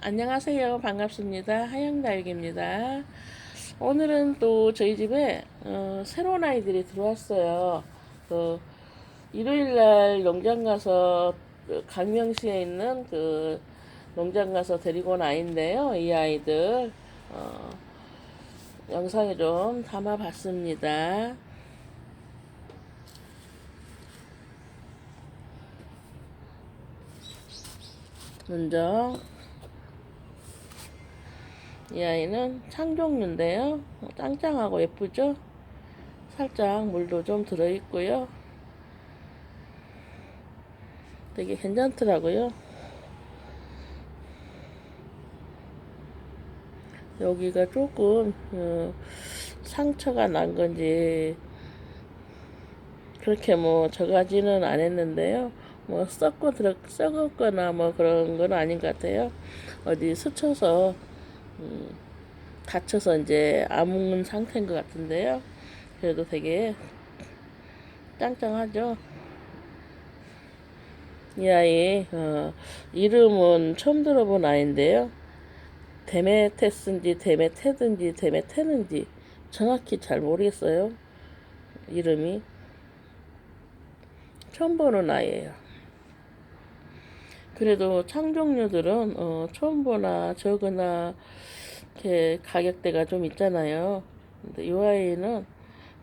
안녕하세요. 반갑습니다. 하영다육입니다. 오늘은 또 저희 집에 어, 새로운 아이들이 들어왔어요. 그 일요일 날 농장 가서 그 강명시에 있는 그 농장 가서 데리고 온 아이인데요. 이 아이들 어, 영상에 좀 담아봤습니다. 먼저 이 아이는 창종류인데요. 짱짱하고 예쁘죠? 살짝 물도 좀 들어있고요. 되게 괜찮더라고요. 여기가 조금 어, 상처가 난 건지 그렇게 뭐 저가지는 안 했는데요. 뭐 썩고 썩었거나 뭐 그런 건 아닌 것 같아요. 어디 스쳐서 음, 다쳐서 이제 아문 상태인 것 같은데요. 그래도 되게 짱짱하죠. 이 아이 어, 이름은 처음 들어본 아이인데요. 데메테스인지 데메테든지 데메테는지 정확히 잘 모르겠어요. 이름이 처음 보는 아이예요. 그래도 창종류들은 어, 처음 보나 적으나 이렇게 가격대가 좀 있잖아요. 근데 이 아이는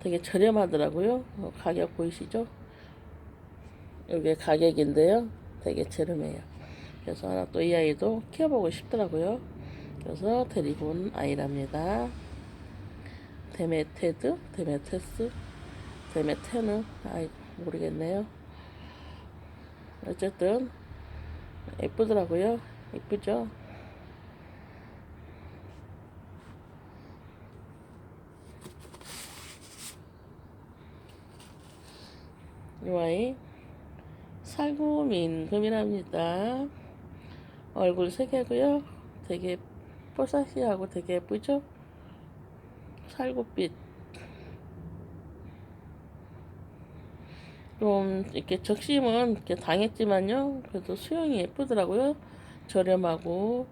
되게 저렴하더라고요. 어, 가격 보이시죠? 이게 가격인데요. 되게 저렴해요. 그래서 하나 또 이 아이도 키워보고 싶더라고요. 그래서 데리고 온 아이랍니다. 데메테드, 데메테스, 데메테는 아이 모르겠네요. 어쨌든 예쁘더라고요. 예쁘죠? 이 아이 살구민금이랍니다. 얼굴 세 개고요. 되게 뽀사시하고 되게 예쁘죠? 살구빛. 좀 이렇게 적심은 이렇게 당했지만요. 그래도 수영이 예쁘더라고요. 저렴하고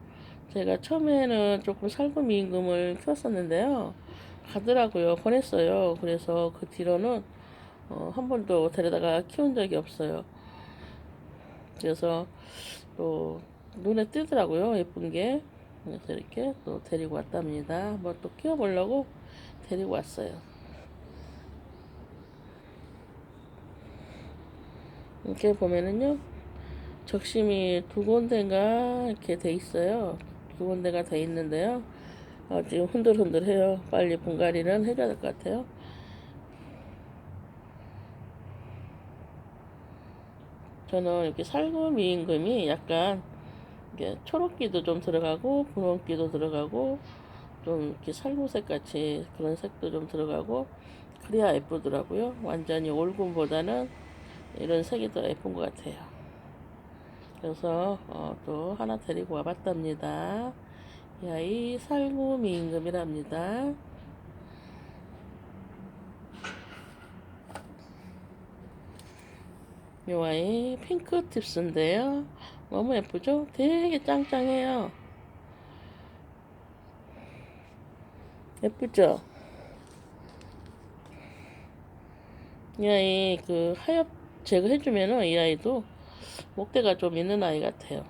제가 처음에는 조금 살구미 임금을 키웠었는데요. 가더라고요. 보냈어요. 그래서 그 뒤로는 어, 한 번도 데려다가 키운 적이 없어요. 그래서 또 눈에 띄더라고요. 예쁜 게. 그래서 이렇게 또 데리고 왔답니다. 한번 또 키워보려고 데리고 왔어요. 이렇게 보면은요 적심이 두 군데가 이렇게 돼 있어요. 두 군데가 돼 있는데요. 어, 지금 흔들흔들해요. 빨리 분갈이는 해줘야 될 것 같아요. 저는 이렇게 살구미 임금이 약간 이게 초록기도 좀 들어가고 분홍기도 들어가고 좀 이렇게 살구색 같이 그런 색도 좀 들어가고 그래야 예쁘더라고요. 완전히 올금보다는 이런 색이 더 예쁜 것 같아요. 그래서 어, 또 하나 데리고 와봤답니다. 이 아이 살구미 임금이랍니다. 이 아이 핑크 팁스인데요. 너무 예쁘죠? 되게 짱짱해요. 예쁘죠? 이 아이 그 하엽 제거해주면은 이 아이도 목대가 좀 있는 아이 같아요.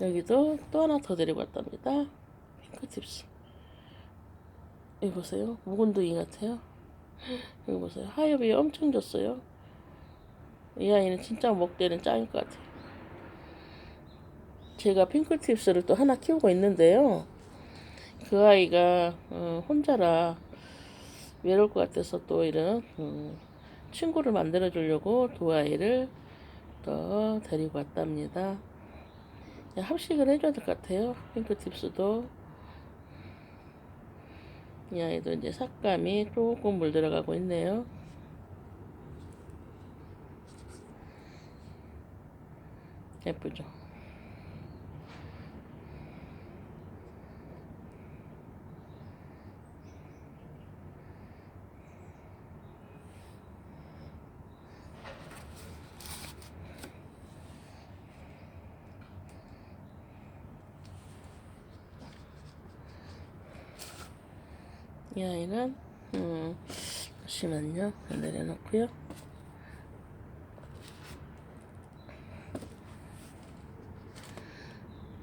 여기도 또 하나 더 데리고 왔답니다. 핑크tip스. 여기 보세요. 묵은둥이 같아요. 여기 보세요. 하엽이 엄청 졌어요. 이 아이는 진짜 목대는 짱일 것 같아요. 제가 핑크팁스를 또 하나 키우고 있는데요. 그 아이가 어, 혼자라 외로울 것 같아서 또 이런 음, 친구를 만들어 주려고 두 아이를 또 데리고 왔답니다. 합식을 해줘야 될 것 같아요. 핑크팁스도 이 아이도 이제 삭감이 조금 물 들어가고 있네요. 예쁘죠? 이 아이는 음, 잠시만요 내려놓고요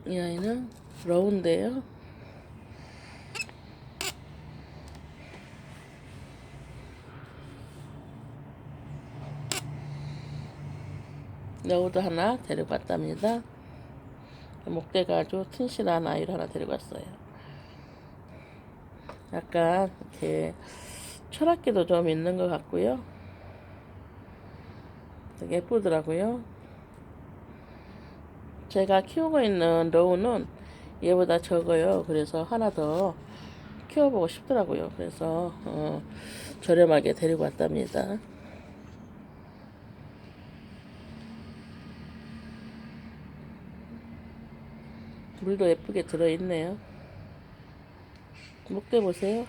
이 아이는 러운데요 여우도 하나 데리고 왔답니다. 목대가 아주 튼실한 아이를 하나 데리고 왔어요. 약간 이렇게 철학기도 좀 있는 것 같고요. 되게 예쁘더라고요. 제가 키우고 있는 러우는 얘보다 적어요. 그래서 하나 더 키워보고 싶더라고요. 그래서 어, 저렴하게 데리고 왔답니다. 물도 예쁘게 들어있네요. 목대 보세요.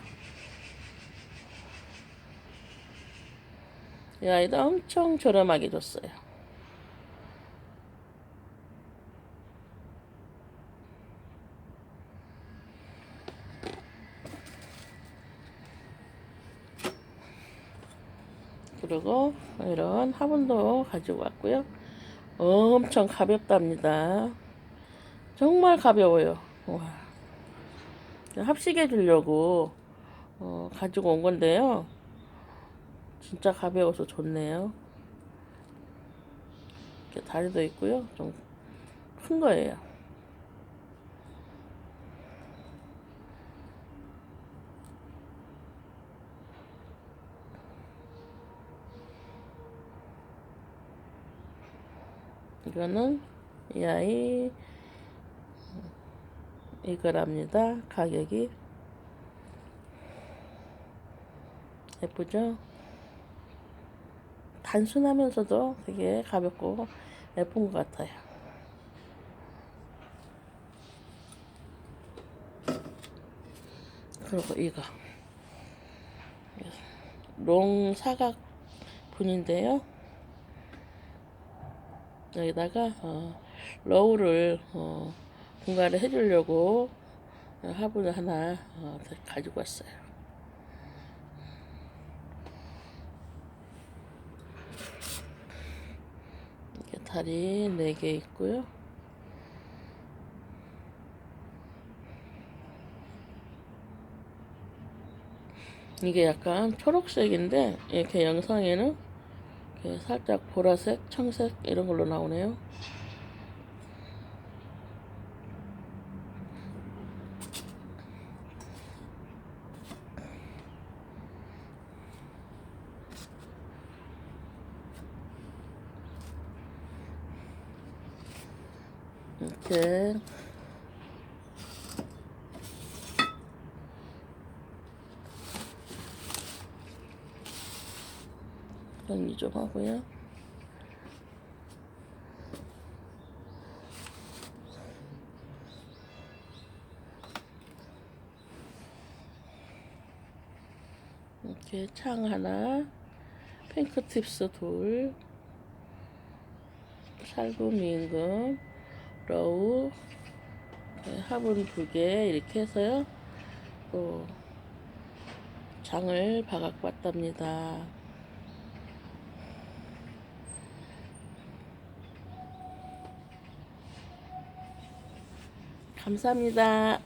이 아이도 엄청 저렴하게 줬어요. 그리고 이런 화분도 가지고 왔고요. 엄청 가볍답니다. 정말 가벼워요. 와. 합식해 주려고 어, 가지고 온 건데요. 진짜 가벼워서 좋네요. 이렇게 다리도 있고요. 좀 큰 거예요. 이거는 이 아이 이거랍니다. 가격이 예쁘죠? 단순하면서도 되게 가볍고 예쁜 것 같아요. 그리고 이거 롱 사각 분인데요. 여기다가 어, 러우를 어, 분갈이 해주려고 화분을 하나 어, 가지고 왔어요. 이렇게 다리 4개 있고요. 이게 약간 초록색인데 이렇게 영상에는 살짝 보라색, 청색 이런 걸로 나오네요. 이렇게 정리 좀 하고요. 이렇게 창 하나, 핑크 팁스 둘, 살구 미임금, 러우, 네, 화분 두 개 이렇게 해서요. 또 장을 박았고 왔답니다. 감사합니다.